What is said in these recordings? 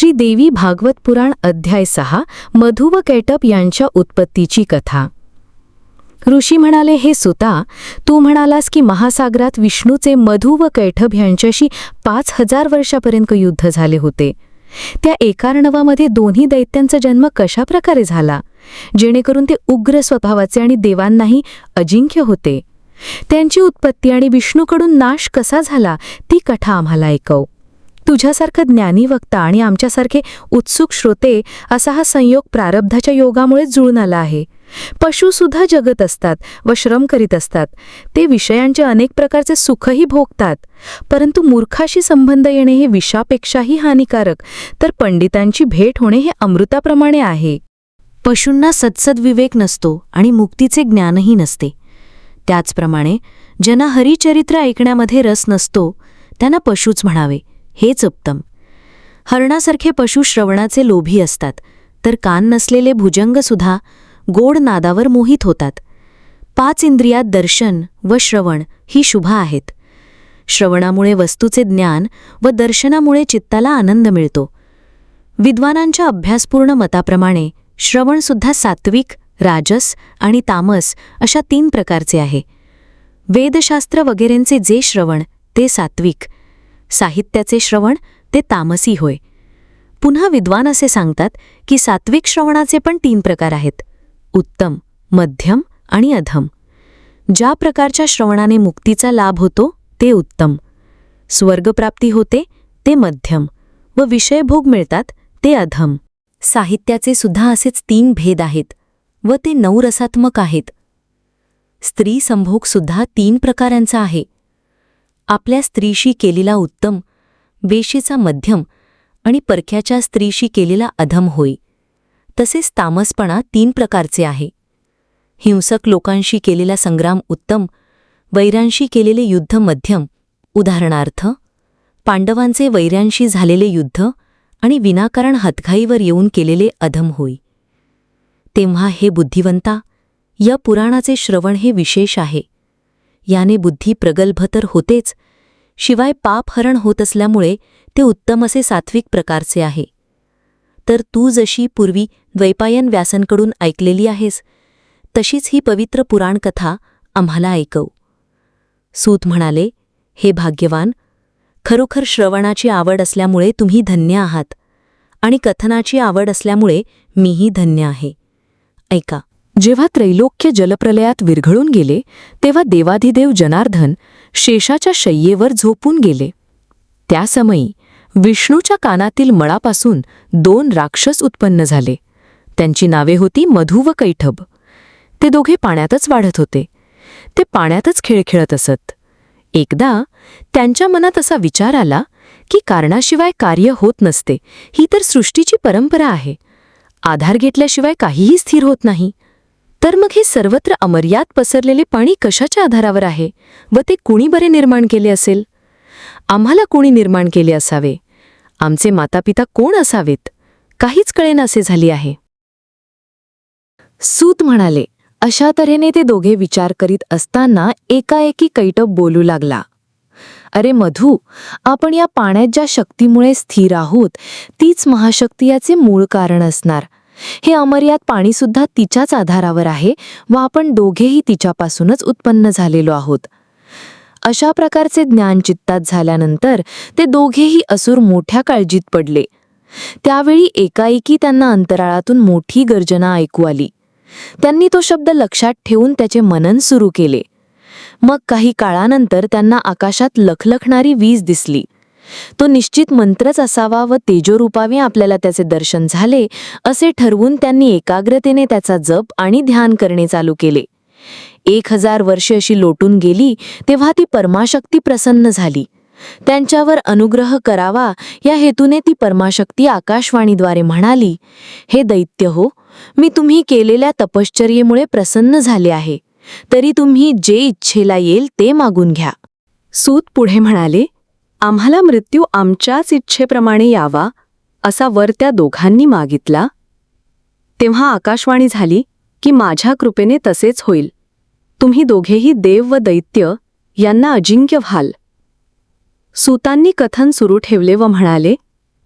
श्री देवी भागवत पुराण अध्याय सहा मधु व कैटप यांच्या उत्पत्तीची कथा. ऋषी म्हणाले हे सुता तू म्हणालास की महासागरात विष्णूचे मधु व कैठभ यांच्याशी पाच हजार वर्षापर्यंत युद्ध झाले होते. त्या एकार्णवामध्ये दोन्ही दैत्यांचा जन्म कशा प्रकारे झाला? जेणेकरून ते उग्र स्वभावाचे आणि देवांनाही अजिंक्य होते. त्यांची उत्पत्ती आणि विष्णूकडून नाश कसा झाला ती कथा आम्हाला ऐकव. तुझ्यासारखं ज्ञानी वक्ता आणि आमच्यासारखे उत्सुक श्रोते असा हा संयोग प्रारब्धाच्या योगामुळे जुळून आला आहे. पशुसुद्धा जगत असतात व श्रम करीत असतात. ते विषयांचे अनेक प्रकारचे सुखही भोगतात. परंतु मूर्खाशी संबंध येणे हे विषापेक्षाही हानिकारक तर पंडितांची भेट होणे हे अमृताप्रमाणे आहे. पशूंना सत्सद्विवेक नसतो आणि मुक्तीचे ज्ञानही नसते. त्याचप्रमाणे ज्यांना हरिचरित्र ऐकण्यामध्ये रस नसतो त्यांना पशूच म्हणावे. हेच उत्तम. हरणासारखे पशु श्रवणाचे लोभी असतात तर कान नसलेले भुजंगसुद्धा गोड नादावर मोहित होतात. पाच इंद्रियात दर्शन व श्रवण ही शुभा आहेत. श्रवणामुळे वस्तूचे ज्ञान व दर्शनामुळे चित्ताला आनंद मिळतो. विद्वानांच्या अभ्यासपूर्ण मताप्रमाणे श्रवणसुद्धा सात्विक राजस आणि तामस अशा तीन प्रकारचे आहे. वेदशास्त्र वगैरेंचे जे श्रवण ते सात्विक. साहित्याचे श्रवण ते तामसी होय. पुन्हा विद्वान असे सांगतात की सात्विक श्रवणाचे पण तीन प्रकार आहेत. उत्तम मध्यम आणि अधम. ज्या प्रकारच्या श्रवणाने मुक्तीचा लाभ होतो ते उत्तम. स्वर्गप्राप्ती होते ते मध्यम. व विषयभोग मिळतात ते अधम. साहित्याचे सुद्धा असेच तीन भेद आहेत व ते नवरसात्मक आहेत. स्त्री संभोगसुद्धा तीन प्रकारांचा आहे. आपल्या स्त्रीशी केलेला उत्तम वेशीचा मध्यम आणि परख्याच्या स्त्रीशी केलेला अधम होय. तसेच तामसपणा तीन प्रकारचे आहे. हिंसक लोकांशी केलेला संग्राम उत्तम वैरांशी केलेले युद्ध मध्यम उदाहरणार्थ पांडवांचे वैऱ्यांशी झालेले युद्ध आणि विनाकारण हतघाईवर येऊन केलेले अधम होई तेव्हा हे बुद्धिवंता या पुराणाचे श्रवण हे विशेष आहे. याने बुद्धी प्रगल्भ तर होतेच. शिवाय पापहरण होत असल्यामुळे ते उत्तम असे सात्विक प्रकारचे आहे. तर तू जशी पूर्वी द्वैपायन व्यासांकडून ऐकलेली आहेस तशीच ही पवित्र पुराणकथा आम्हाला ऐकव. सूत म्हणाले हे भाग्यवान खरोखर श्रवणाची आवड असल्यामुळे तुम्ही धन्य आहात आणि कथनाची आवड असल्यामुळे मीही धन्य आहे. ऐका जेव्हा त्रैलोक्य जलप्रलयात विरघळून गेले तेव्हा देवाधिदेव जनार्दन शेषाच्या शय्येवर झोपून गेले. त्यासमयी विष्णूच्या कानातील मळापासून दोन राक्षस उत्पन्न झाले. त्यांची नावे होती मधु व कैठब. ते दोघे पाण्यातच वाढत होते. ते पाण्यातच खेळ खेळत असत. एकदा त्यांच्या मनात असा विचार आला की कारणाशिवाय कार्य होत नसते ही तर सृष्टीची परंपरा आहे. आधार घेतल्याशिवाय काहीही स्थिर होत नाही. तर मग हे सर्वत्र अमर्याद पसरलेले पाणी कशाच्या आधारावर आहे व ते कुणी बरे निर्माण केले असेल? आम्हाला कोणी निर्माण केले असावे? आमचे मातापिता कोण असावेत? काहीच कळेनासे झाली आहे. सूत म्हणाले अशा तऱ्हेने ते दोघे विचार करीत असताना एकाएकी कैटप बोलू लागला. अरे मधू आपण या पाण्यात ज्या शक्तीमुळे स्थिर आहोत तीच महाशक्ती याचे मूळ कारण असणार. हे अमर्याद पाणीसुद्धा तिच्याच आधारावर आहे व आपण दोघेही तिच्यापासूनच उत्पन्न झालेलो आहोत. अशा प्रकारचे ज्ञान चित्तात झाल्यानंतर ते दोघेही असुर मोठ्या काळजीत पडले. त्यावेळी एकाएकी त्यांना अंतराळातून मोठी गर्जना ऐकू आली. त्यांनी तो शब्द लक्षात ठेवून त्याचे मनन सुरू केले. मग काही काळानंतर त्यांना आकाशात लखलखणारी वीज दिसली. तो निश्चित मंत्रच असावा व तेजोरूपावे आपल्याला त्याचे दर्शन झाले असे ठरवून त्यांनी एकाग्रतेने त्याचा जप आणि ध्यान करणे चालू केले. एक हजार वर्षे अशी लोटून गेली तेव्हा ती परमाशक्ती प्रसन्न झाली. त्यांच्यावर अनुग्रह करावा या हेतूने ती परमाशक्ती आकाशवाणीद्वारे म्हणाली हे दैत्य हो मी तुम्ही केलेल्या तपश्चर्येमुळे प्रसन्न झाले आहे. तरी तुम्ही जे इच्छेला येईल ते मागून घ्या. सूत पुढे म्हणाले आम्हाला मृत्यू आमच्याच इच्छेप्रमाणे यावा असा वर त्या दोघांनी मागितला. तेव्हा आकाशवाणी झाली की माझ्या कृपेने तसेच होईल. तुम्ही दोघेही देव व दैत्य यांना अजिंक्य व्हाल. सूतांनी कथन सुरू ठेवले व म्हणाले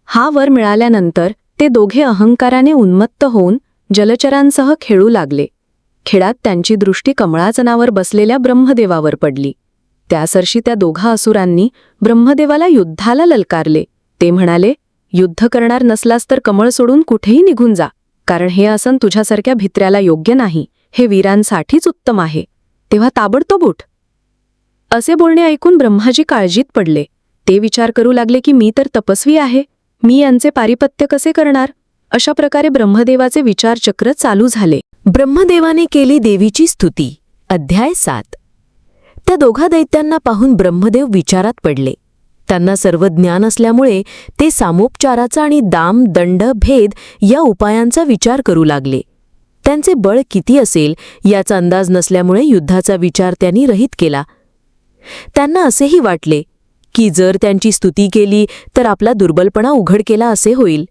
हा वर मिळाल्यानंतर ते दोघे अहंकाराने उन्मत्त होऊन जलचरांसह खेळू लागले. खेळात त्यांची दृष्टी कमळाचनावर बसलेल्या ब्रह्मदेवावर पडली. त्यासरशी त्या दोघा असुरांनी ब्रह्मदेवाला युद्धाला ललकारले. ते म्हणाले युद्ध करणार नसलास तर कमळ सोडून कुठेही निघून जा. कारण हे आसन तुझ्यासारख्या भित्र्याला योग्य नाही. हे वीरांसाठीच उत्तम आहे. तेव्हा ताबडतोब उठ. असे बोलणे ऐकून ब्रह्माजी काळजीत पडले. ते विचार करू लागले की मी तर तपस्वी आहे. मी यांचे पारिपत्य कसे करणार? अशा प्रकारे ब्रह्मदेवाचे विचारचक्र चालू झाले. ब्रह्मदेवाने केली देवीची स्तुती. अध्याय सात. त्या दोघा दैत्यांना पाहून ब्रह्मदेव विचारात पडले. त्यांना सर्व ज्ञान असल्यामुळे ते सामोपचाराचा आणि दाम दंड भेद या उपायांचा विचार करू लागले. त्यांचे बळ किती असेल याचा अंदाज नसल्यामुळे युद्धाचा विचार त्यांनी रहित केला. त्यांना असेही वाटले की जर त्यांची स्तुती केली तर आपला दुर्बलपणा उघड केला असे होईल.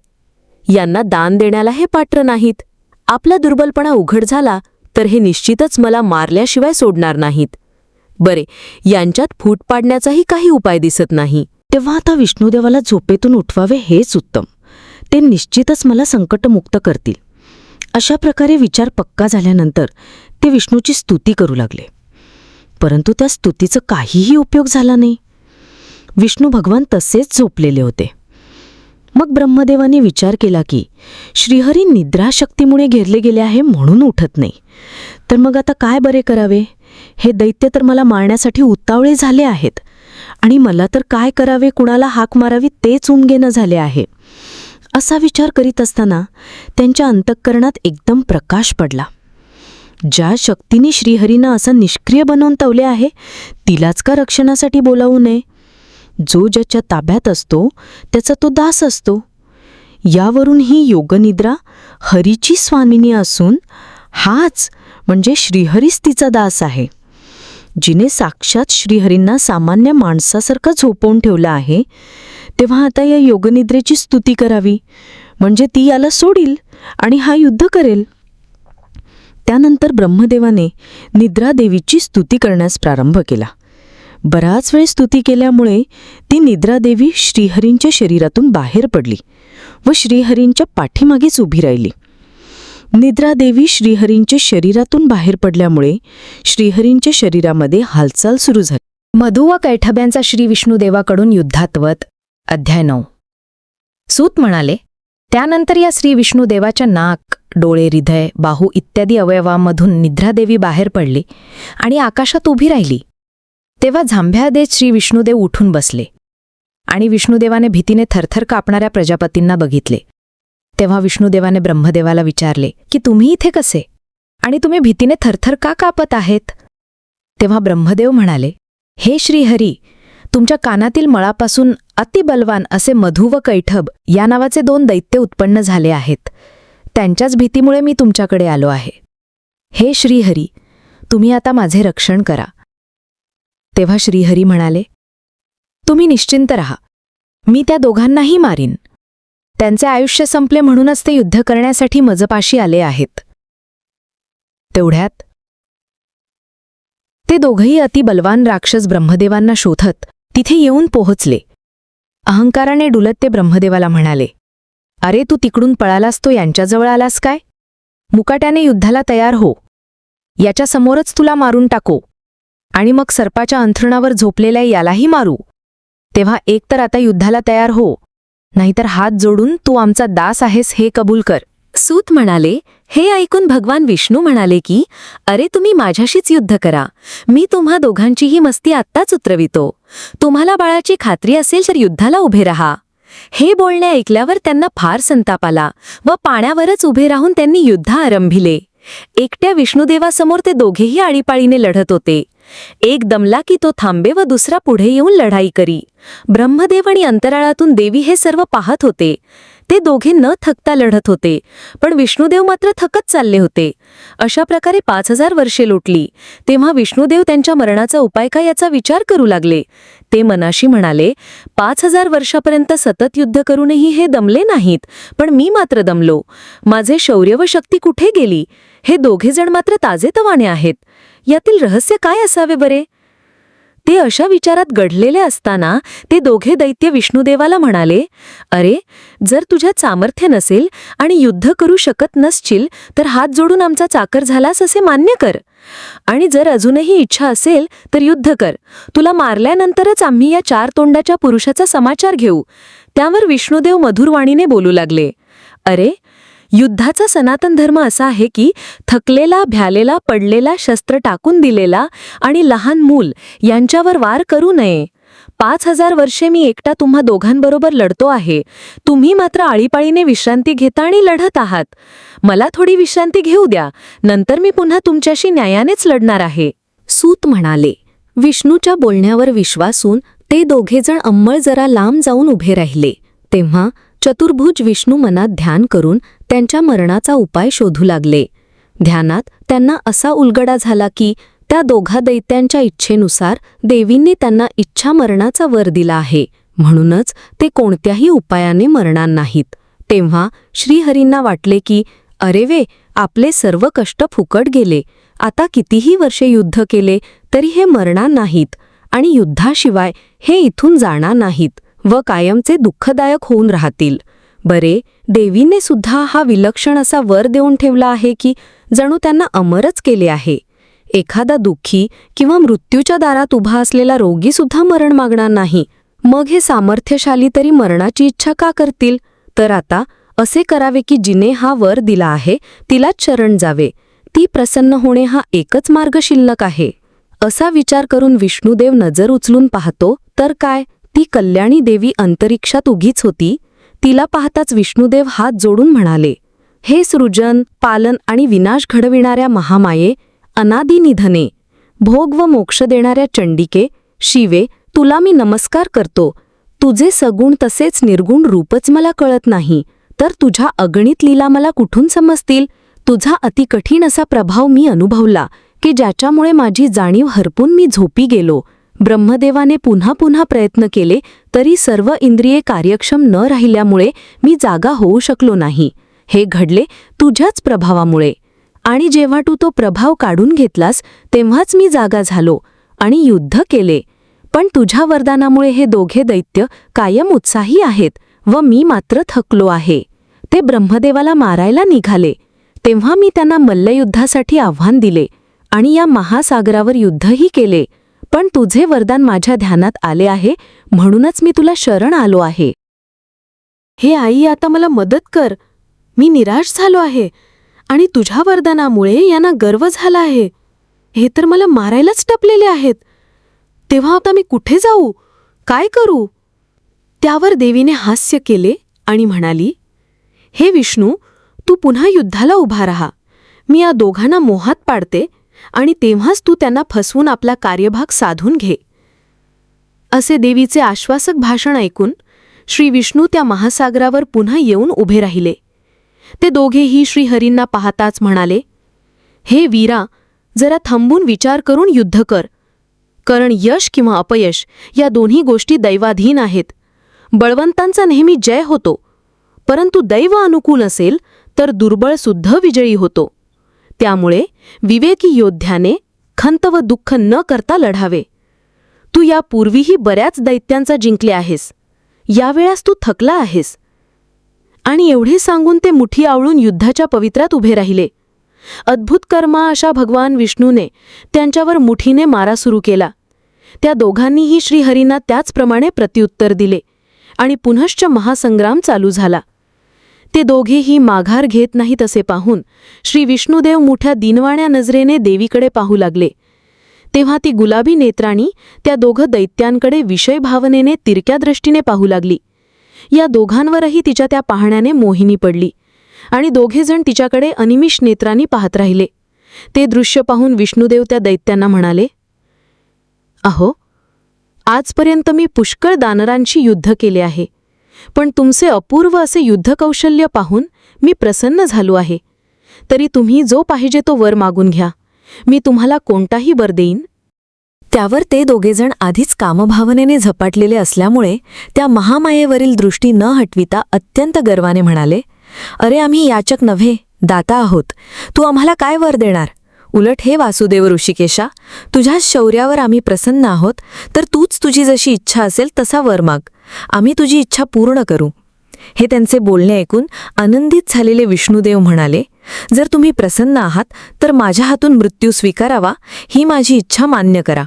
यांना दान देण्याला हे पात्र नाहीत. आपला दुर्बलपणा उघड झाला तर हे निश्चितच मला मारल्याशिवाय सोडणार नाहीत. बरे यांच्यात फूट पाडण्याचाही काही उपाय दिसत नाही. तेव्हा आता विष्णुदेवाला झोपेतून उठवावे हेच उत्तम. ते निश्चितच मला संकटमुक्त करतील. अशा प्रकारे विचार पक्का झाल्यानंतर ते विष्णूची स्तुती करू लागले. परंतु त्या स्तुतीचं काहीही उपयोग झाला नाही. विष्णू भगवान तसेच झोपलेले होते. मग ब्रह्मदेवाने विचार केला की श्रीहरी निद्राशक्तीमुळे घेरले गेले आहे म्हणून उठत नाही. तर मग आता काय बरे करावे? हे दैत्य तर मला मारण्यासाठी उतावळे झाले आहेत. आणि मला तर काय करावे कुणाला हाक मारावी तेच उमगेनं झाले आहे. असा विचार करीत असताना त्यांच्या अंतःकरणात एकदम प्रकाश पडला. ज्या शक्तीने श्रीहरीनं असं निष्क्रिय बनवून तवले आहे तिलाच का रक्षणासाठी बोलावू नये? जो ज्याच्या ताब्यात असतो त्याचा तो दास असतो. यावरून ही योगनिद्रा हरीची स्वामिनी असून हाच म्हणजे श्रीहरीच तिचा दास आहे. जिने साक्षात श्रीहरींना सामान्य माणसासारखं झोपवून ठेवलं आहे तेव्हा आता या योगनिद्रेची स्तुती करावी. म्हणजे ती याला सोडील आणि हा युद्ध करेल. त्यानंतर ब्रह्मदेवाने निद्रादेवीची स्तुती करण्यास प्रारंभ केला. बराच वेळ स्तुती केल्यामुळे ती निद्रादेवी श्रीहरींच्या शरीरातून बाहेर पडली व श्रीहरींच्या पाठीमागेच उभी राहिली. निद्रादेवी श्रीहरींच्या शरीरातून बाहेर पडल्यामुळे श्रीहरींच्या शरीरामध्ये हालचाल सुरू झाली. मधु व कैठब्यांचा श्री विष्णुदेवाकडून युद्धात्वत. अध्याय नऊ. सूत म्हणाले त्यानंतर या श्री विष्णुदेवाच्या नाक डोळे हृदय बाहू इत्यादी अवयवांमधून निद्रादेवी बाहेर पडली आणि आकाशात उभी राहिली. तेव्हा झांभ्या देत श्री विष्णुदेव उठून बसले आणि विष्णुदेवाने भीतीने थरथर कापणाऱ्या प्रजापतींना बघितले. तेव्हा विष्णुदेवाने ब्रह्मदेवाला विचारले की तुम्ही इथे कसे? आणि तुम्ही भीतीने थरथर का कापत आहेत? तेव्हा ब्रह्मदेव म्हणाले हे श्रीहरी तुमच्या कानातील मळापासून अतिबलवान असे मधु व कैठब या नावाचे दोन दैत्य उत्पन्न झाले आहेत. त्यांच्याच भीतीमुळे मी तुमच्याकडे आलो आहे. हे श्रीहरी तुम्ही आता माझे रक्षण करा. तेव्हा श्रीहरी म्हणाले तुम्ही निश्चिंत रहा. मी त्या दोघांनाही मारीन. त्यांचे आयुष्य संपले म्हणूनच ते युद्ध करण्यासाठी मजपाशी आले आहेत. तेवढ्यात ते दोघंही अतिबलवान राक्षस ब्रह्मदेवांना शोधत तिथे येऊन पोहोचले. अहंकाराने डुलत ते ब्रह्मदेवाला म्हणाले अरे तू तिकडून पळालास तो यांच्याजवळ आलास काय? मुकाट्याने युद्धाला तयार हो. याच्यासमोरच तुला मारून टाको. आणि मग सर्पाच्या अंथरुणावर झोपलेल्या यालाही मारू. तेव्हा एकतर आता युद्धाला तयार हो. नाहीतर हात जोडून तू आमचा दास आहेस हे कबूल कर. सूत म्हणाले हे ऐकून भगवान विष्णू म्हणाले की अरे तुम्ही माझ्याशीच युद्ध करा. मी तुम्हा दोघांचीही मस्ती आत्ताच उतरवितो. तुम्हाला बाळाची खात्री असेल तर युद्धाला उभे राहा. हे बोलणे ऐकल्यावर त्यांना फार संताप आला व पाण्यावरच उभे राहून त्यांनी युद्ध आरंभिले. एकट्या विष्णुदेवासमोर ते दोघेही आळीपाळीने लढत होते. एक दमला की तो थांबे व दुसरा पुढे येऊन लढाई करी. ब्रह्मदेव आणि अंतराळातून देवी हे सर्व पाहत होते. ते दोघे न थकता लढत होते पण विष्णुदेव मात्र थकत चालले होते. अशा प्रकारे पाच हजार वर्षे लोटली. तेव्हा विष्णुदेव त्यांच्या मरणाचा उपाय काय याचा विचार करू लागले. ते मनाशी म्हणाले पाच हजार वर्षापर्यंत सतत युद्ध करूनही हे दमले नाहीत पण मी मात्र दमलो. माझे शौर्य व शक्ती कुठे गेली? हे दोघे जण मात्र ताजेतवाने आहेत. यातील रहस्य काय असावे बरे? ते अशा विचारात घडलेले असताना ते दोघे दैत्य विष्णुदेवाला म्हणाले अरे जर तुझ्यात सामर्थ्य नसेल आणि युद्ध करू शकत नसशील तर हात जोडून आमचा चाकर झालास असे मान्य कर. आणि जर अजूनही इच्छा असेल तर युद्ध कर. तुला मारल्यानंतरच आम्ही या चार तोंडाच्या पुरुषाचा समाचार घेऊ. त्यावर विष्णुदेव मधुरवाणीने बोलू लागले अरे युद्धाचा सनातन धर्म असा आहे की थकलेला भ्यालेला पडलेला शस्त्र टाकून दिलेला आणि लहान मूल यांच्यावर वार करू नये. पाच हजार वर्षे मी एकटा तुम्हा दोघांबरोबर लढतो आहे. तुम्ही मात्र आळीपाळीने विश्रांती घेता आणि लढत आहात. मला थोडी विश्रांती घेऊ द्या. नंतर मी पुन्हा तुमच्याशी न्यायानेच लढणार आहे. सूत म्हणाले विष्णूच्या बोलण्यावर विश्वासून ते दोघेजण अंमळ जरा लांब जाऊन उभे राहिले. तेव्हा चतुर्भुज विष्णू मनात ध्यान करून त्यांच्या मरणाचा उपाय शोधू लागले. ध्यानात त्यांना असा उलगडा झाला की त्या दोघा दैत्यांच्या इच्छेनुसार देवींनी त्यांना इच्छा मरणाचा वर दिला आहे. म्हणूनच ते कोणत्याही उपायाने मरणार नाहीत. तेव्हा श्रीहरींना वाटले की अरे वे आपले सर्व कष्ट फुकट गेले. आता कितीही वर्षे युद्ध केले तरी हे मरणार नाहीत आणि युद्धाशिवाय हे इथून जाणार नाहीत. व कायमचे दुःखदायक होऊन राहतील. बरे देवीने सुद्धा हा विलक्षण असा वर देऊन ठेवला आहे की जणू त्यांना अमरच केले आहे. एखादा दुःखी किंवा मृत्यूच्या दारात उभा असलेला रोगीसुद्धा मरण मागणार नाही. मग हे सामर्थ्यशाली तरी मरणाची इच्छा का करतील? तर आता असे करावे की जिने हा वर दिला आहे तिलाच शरण जावे. ती प्रसन्न होणे हा एकच मार्ग शिल्लक आहे. असा विचार करून विष्णुदेव नजर उचलून पाहतो तर काय? ती कल्याणी देवी अंतरिक्षात उगीच होती तिला पाहताच विष्णुदेव हात जोडून म्हणाले हे सृजन पालन आणि विनाश घडविणाऱ्या महामाये अनादि निधने भोग व मोक्ष देणाऱ्या चंडिके शिवे तुला मी नमस्कार करतो. तुझे सगुण तसेच निर्गुण रूपच मला कळत नाही तर तुझ्या अगणित लीला मला कुठून समजतील? तुझा अतिकठीण असा प्रभाव मी अनुभवला की ज्याच्यामुळे माझी जाणीव हरपून मी झोपी गेलो. ब्रह्मदेवाने पुन्हा पुन्हा प्रयत्न केले तरी सर्व इंद्रिये कार्यक्षम न राहिल्यामुळे मी जागा होऊ शकलो नाही. हे घडले तुझ्याच प्रभावामुळे. आणि जेव्हा तू तो प्रभाव काढून घेतलास तेव्हाच मी जागा झालो आणि युद्ध केले. पण तुझ्या वरदानामुळे हे दोघे दैत्य कायम उत्साही आहेत व मी मात्र थकलो आहे. ते ब्रह्मदेवाला मारायला निघाले. तेव्हा मी त्यांना मल्लयुद्धासाठी आव्हान दिले आणि या महासागरावर युद्धही केले. पण तुझे वरदान माझ्या ध्यानात आले आहे म्हणूनच मी तुला शरण आलो आहे. हे आई आता मला मदत कर. मी निराश झालो आहे आणि तुझ्या वरदानामुळे यांना गर्व झाला आहे. हे तर मला मारायलाच टपलेले आहेत. तेव्हा आता मी कुठे जाऊ? काय करू? त्यावर देवीने हास्य केले आणि म्हणाली हे विष्णू तू पुन्हा युद्धाला उभा राहा. मी या दोघांना मोहात पाडते आणि तेव्हाच तू त्यांना फसवून आपला कार्यभाग साधून घे. असे देवीचे आश्वासक भाषण ऐकून श्री विष्णू त्या महासागरावर पुन्हा येऊन उभे राहिले. ते दोघेही श्रीहरींना पाहताच म्हणाले हे वीरा जरा थांबून विचार करून युद्ध कर. कारण यश किंवा अपयश या दोन्ही गोष्टी दैवाधीन आहेत. बळवंतांचा नेहमी जय होतो. परंतु दैव अनुकूल असेल तर दुर्बळसुद्धा विजयी होतो. त्यामुळे विवेकी योद्ध्याने खंत व दुःख न करता लढावे. तू यापूर्वीही बऱ्याच दैत्यांचा जिंकले आहेस. यावेळास तू थकला आहेस. आणि एवढे सांगून ते मुठी आवळून युद्धाच्या पवित्रात उभे राहिले. अद्भुत कर्मा अशा भगवान विष्णूने त्यांच्यावर मुठीने मारा सुरू केला. त्या दोघांनीही श्रीहरींना त्याचप्रमाणे प्रत्युत्तर दिले आणि पुनश्च महासंग्राम चालू झाला. ते दोघेही माघार घेत नाहीत असे पाहून श्री विष्णुदेव मोठ्या दिनवाण्या नजरेने देवीकडे पाहू लागले. तेव्हा ती गुलाबी नेत्राणी त्या दोघं दैत्यांकडे विषय भावनेने तिरक्या दृष्टीने पाहू लागली. या दोघांवरही तिच्या त्या पाहण्याने मोहिनी पडली आणि दोघेजण तिच्याकडे अनिमिष नेत्रांनी पाहत राहिले. ते दृश्य पाहून विष्णुदेव त्या दैत्यांना म्हणाले अहो आजपर्यंत मी पुष्कळ दानरांशी युद्ध केले आहे. पण तुमचे अपूर्व असे युद्धकौशल्य पाहून मी प्रसन्न झालो आहे. तरी तुम्ही जो पाहिजे तो वर मागून घ्या. मी तुम्हाला कोणताही वर देईन. त्यावर ते दोघेजण आधीच कामभावनेने झपाटलेले असल्यामुळे त्या महामायेवरील दृष्टी न हटविता अत्यंत गर्वाने म्हणाले अरे आम्ही याचक नव्हे दाता आहोत. तू आम्हाला काय वर देणार? उलट हे वासुदेव ऋषिकेशा तुझ्या शौर्यावर आम्ही प्रसन्न आहोत तर तूच तुझी जशी इच्छा असेल तसा वर माग. आम्ही तुझी इच्छा पूर्ण करू. हे त्यांचे बोलणे ऐकून आनंदित झालेले विष्णुदेव म्हणाले जर तुम्ही प्रसन्न आहात तर माझ्या हातून मृत्यू स्वीकारावा ही माझी इच्छा मान्य करा.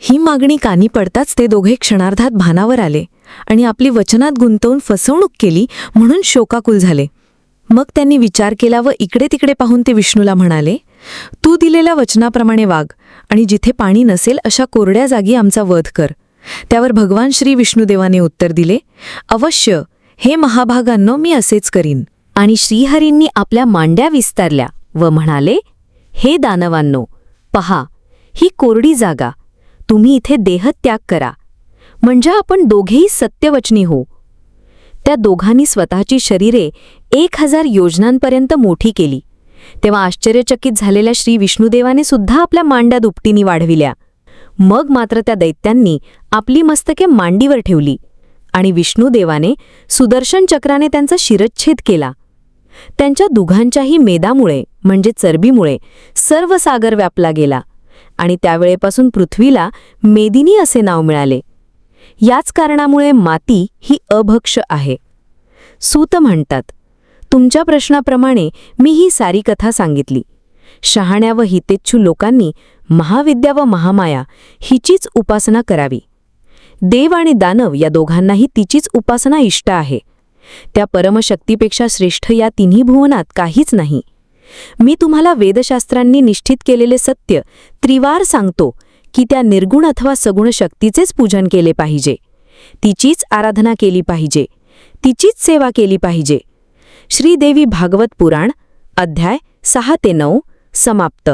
ही मागणी कानी पडताच ते दोघे क्षणार्धात भानावर आले आणि आपली वचनात गुंतवून फसवणूक केली म्हणून शोकाकुल झाले. मग त्यांनी विचार केला व इकडे तिकडे पाहून ते विष्णूला म्हणाले तू दिलेल्या वचनाप्रमाणे वाग आणि जिथे पाणी नसेल अशा कोरड्या जागी आमचा वध कर. त्यावर भगवान श्री विष्णुदेवाने उत्तर दिले अवश्य हे महाभागांनो मी असेच करीन. आणि श्रीहरींनी आपल्या मांड्या विस्तारल्या व म्हणाले हे दानवांनो पहा ही कोरडी जागा तुम्ही इथे देहत्याग करा. म्हणजे आपण दोघेही सत्यवचनी हो त्या दोघांनी स्वतःची शरीरे एक हजार योजनांपर्यंत मोठी केली. तेव्हा आश्चर्यचकित झालेल्या श्री विष्णुदेवाने सुद्धा आपल्या मांड्या दुपटीनी वाढविल्या. मग मात्र त्या दैत्यांनी आपली मस्तके मांडीवर ठेवली आणि विष्णुदेवाने सुदर्शन चक्राने त्यांचा शिरच्छेद केला. त्यांच्या दुघांच्याही मेदामुळे म्हणजे चरबीमुळे सर्व सागर व्यापला गेला आणि त्यावेळेपासून पृथ्वीला मेदिनी असे नाव मिळाले. याच कारणामुळे माती ही अभक्ष आहे. सूत म्हणतात तुमच्या प्रश्नाप्रमाणे मी ही सारी कथा सांगितली. शहाण्या व हितेच्छू लोकांनी महाविद्या व महामाया हिचीच उपासना करावी. देव आणि दानव या दोघांनाही तिचीच उपासना इष्ट आहे. त्या परमशक्तीपेक्षा श्रेष्ठ या तिन्ही भुवनात काहीच नाही. मी तुम्हाला वेदशास्त्रांनी निश्चित केलेले सत्य त्रिवार सांगतो की त्या निर्गुण अथवा सगुण शक्तीचेच पूजन केले पाहिजे. तिचीच आराधना केली पाहिजे. तिचीच सेवा केली पाहिजे. श्रीदेवी भागवत पुराण अध्याय सहा ते नऊ समाप्त.